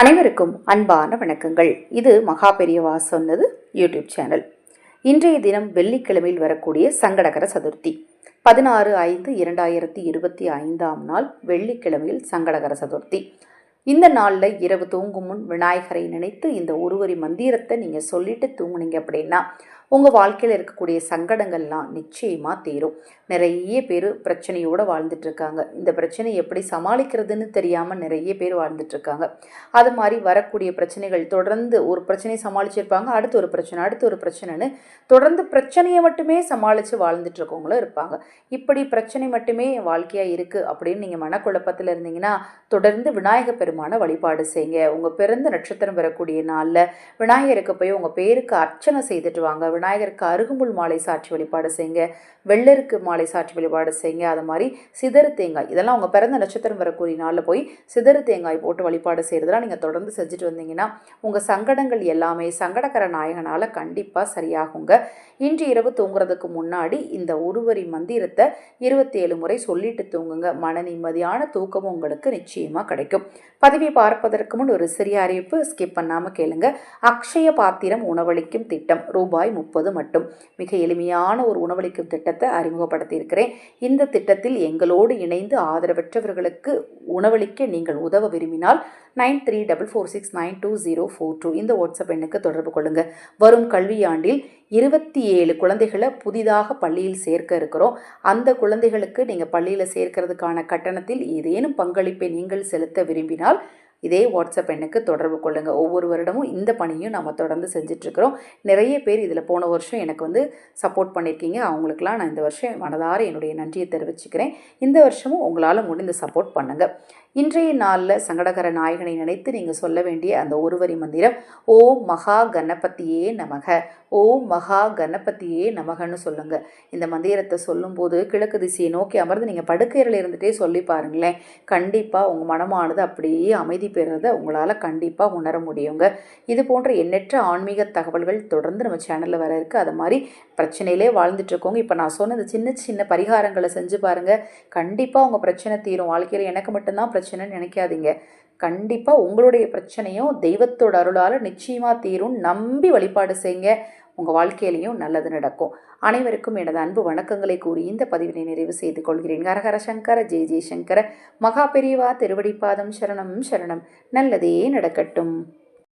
அனைவருக்கும் அன்பான வணக்கங்கள். இது மகா பெரியவா சொன்னது யூடியூப் சேனல். இன்றைய தினம் வெள்ளிக்கிழமையில் வரக்கூடிய சங்கடகர சதுர்த்தி. பதினாறு ஐந்து இரண்டாயிரத்தி இருபத்தி ஐந்தாம் நாள் வெள்ளிக்கிழமையில் சங்கடகர சதுர்த்தி. இந்த நாளில் இரவு தூங்கும் முன் விநாயகரை நினைத்து இந்த ஒருவரி மந்திரத்தை நீங்கள் சொல்லிட்டு தூங்குனீங்க அப்படின்னா உங்கள் வாழ்க்கையில் இருக்கக்கூடிய சங்கடங்கள்லாம் நிச்சயமாக தீரும். நிறைய பேர் பிரச்சனையோடு வாழ்ந்துட்டுருக்காங்க இந்த பிரச்சனை எப்படி சமாளிக்கிறதுன்னு தெரியாமல் நிறைய பேர் வாழ்ந்துட்டுருக்காங்க அது மாதிரி வரக்கூடிய பிரச்சனைகள் தொடர்ந்து ஒரு பிரச்சனையை சமாளிச்சிருப்பாங்க அடுத்து ஒரு பிரச்சனை அடுத்து ஒரு பிரச்சனைன்னு தொடர்ந்து பிரச்சனையை மட்டுமே சமாளித்து வாழ்ந்துட்டு இருக்கவங்களும் இருப்பாங்க. இப்படி பிரச்சனை மட்டுமே வாழ்க்கையாக இருக்குது அப்படின்னு நீங்கள் மனக்குழப்பத்தில் இருந்தீங்கன்னா தொடர்ந்து விநாயக பெருமான வழிபாடு செய்யுங்க. உங்கள் பிறந்த நட்சத்திரம் வரக்கூடிய நாளில் விநாயகருக்கு போய் உங்கள் பேருக்கு அர்ச்சனை செய்துட்டு வாங்க. விநாயகருக்கு அருகுமுள் மாலை சாட்சி வழிபாடு செய்யுங்க. வெள்ளருக்கு மாலை சாற்றி வழிபாடு செய்யுங்க. அது மாதிரி சிதறு தேங்காய். இதெல்லாம் அவங்க பிறந்த நட்சத்திரம் வரக்கூடிய நாளில் போய் சிதறு தேங்காய் போட்டு வழிபாடு செய்கிறதுலாம் நீங்கள் தொடர்ந்து செஞ்சுட்டு வந்தீங்கன்னா உங்கள் சங்கடங்கள் எல்லாமே சங்கடகர நாயகனால் கண்டிப்பாக சரியாகுங்க. இன்று இரவு தூங்குறதுக்கு முன்னாடி இந்த ஒருவரி மந்திரத்தை இருபத்தி ஏழு முறை சொல்லிட்டு தூங்குங்க. மன நிம்மதியான தூக்கமும் உங்களுக்கு நிச்சயமாக கிடைக்கும். பதவியை பார்ப்பதற்கு முன் ஒரு சிறிய அறிவிப்பு ஸ்கிப் பண்ணாமல் கேளுங்க. அக்ஷய பாத்திரம் உணவளிக்கும் திட்டம் ரூபாய் முப்பது மட்டும் மிக எளிமையான ஒரு உணவளிக்கும் திட்டத்தை அறிமுகப்படுத்தியிருக்கிறேன். இந்த திட்டத்தில் எங்களோடு இணைந்து ஆதரவற்றவர்களுக்கு உணவளிக்க நீங்கள் உதவ விரும்பினால் nine three double four six nine two zero four two இந்த வாட்ஸ்அப் எண்ணுக்கு தொடர்பு கொள்ளுங்கள் வரும் கல்வியாண்டில் இருபத்தி ஏழு குழந்தைகளை புதிதாக பள்ளியில் சேர்க்க இருக்கிறோம். அந்த குழந்தைகளுக்கு நீங்கள் பள்ளியில் சேர்க்கறதுக்கான கட்டணத்தில் ஏதேனும் பங்களிப்பை நீங்கள் செலுத்த விரும்பினால் இதே வாட்ஸ்அப் எண்ணுக்கு தொடர்பு கொள்ளுங்கள் ஒவ்வொரு வருடமும் இந்த பணியும் நம்ம தொடர்ந்து செஞ்சிட்ருக்கிறோம். நிறைய பேர் இதில் போன வருஷம் எனக்கு வந்து சப்போர்ட் பண்ணியிருக்கீங்க அவங்களுக்கெல்லாம் நான் இந்த வருஷம் மனதார என்னுடைய நன்றியை தெரிவிச்சுக்கிறேன். இந்த வருஷமும் உங்களால் முடிந்த சப்போர்ட் பண்ணுங்கள் இன்றைய நாளில் சங்கடகர நாயகனை நினைத்து நீங்கள் சொல்ல வேண்டிய அந்த ஒருவரி மந்திரம் ஓம் மகா கணபதியே நமக ஓம் மகா கணபதியே நமகன்னு சொல்லுங்கள் இந்த மந்திரத்தை சொல்லும்போது கிழக்கு திசையை நோக்கி அமர்ந்து நீங்கள் படுக்கையில் இருந்துகிட்டே சொல்லி பாருங்களேன். கண்டிப்பாக உங்கள் மனமானது அப்படியே அமைதி பெறுறத உங்களால் கண்டிப்பாக உணர முடியுங்க. இது போன்ற எண்ணற்ற ஆன்மீக தகவல்கள் தொடர்ந்து நம்ம சேனலில் வர இருக்குது அது மாதிரி பிரச்சனையிலே வாழ்ந்துட்டுருக்கோங்க இப்போ நான் சொன்ன இந்த சின்ன சின்ன பரிகாரங்களை செஞ்சு பாருங்கள் கண்டிப்பாக உங்கள் பிரச்சனை தீரும். வாழ்க்கையில் எனக்கு மட்டும்தான் பிரச்சனைன்னு நினைக்காதீங்க. கண்டிப்பாக உங்களுடைய பிரச்சனையும் தெய்வத்தோட அருளால் நிச்சயமாக தீரும். நம்பி வழிபாடு செய்யுங்க உங்கள் வாழ்க்கையிலையும் நல்லது நடக்கும். அனைவருக்கும் எனது அன்பு வணக்கங்களை கூறி இந்த பதிவினை நிறைவு செய்து கொள்கிறேன். ஹரஹர சங்கர ஜெய ஜெயசங்கர மகா பெரியவா திருவடிப்பாதம் சரணம் சரணம். நல்லதே நடக்கட்டும்.